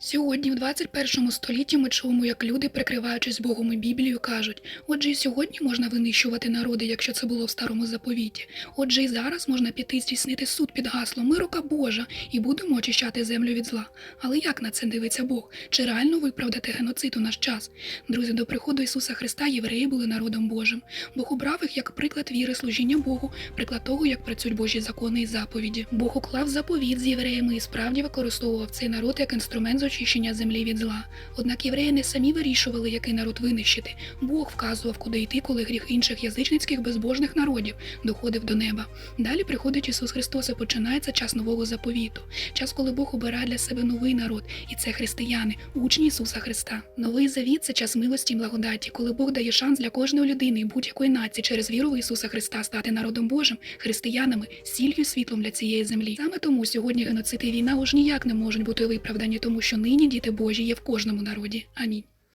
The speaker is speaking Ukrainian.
Сьогодні, в 21 столітті, ми чуємо, як люди, прикриваючись Богом і Біблією, кажуть: отже, і сьогодні можна винищувати народи, якщо це було в старому заповіті. Отже, і зараз можна піти здійснити суд під гаслом «Ми рука Божа і будемо очищати землю від зла. Але як на це дивиться Бог? Чи реально виправдати геноцид у наш час? Друзі, до приходу Ісуса Христа євреї були народом Божим. Бог обрав їх як приклад віри служіння Богу, приклад того, як працюють Божі закони і заповіді. Бог уклав заповіт з євреями і справді використовував цей народ як інструмент очищення землі від зла. Однак євреї не самі вирішували, який народ винищити. Бог вказував, куди йти, коли гріх інших язичницьких безбожних народів доходив до неба. Далі приходить Ісус Христос і починається час нового заповіту, час, коли Бог обирає для себе новий народ, і це християни, учні Ісуса Христа. Новий завіт це час милості і благодаті, коли Бог дає шанс для кожної людини і будь-якої нації через віру в Ісуса Христа стати народом Божим, християнами, сіллю світлом для цієї землі. Саме тому сьогодні геноцид і війна уж ніяк не можуть бути виправдані, тому що нині діти Божі є в кожному народі. Амінь.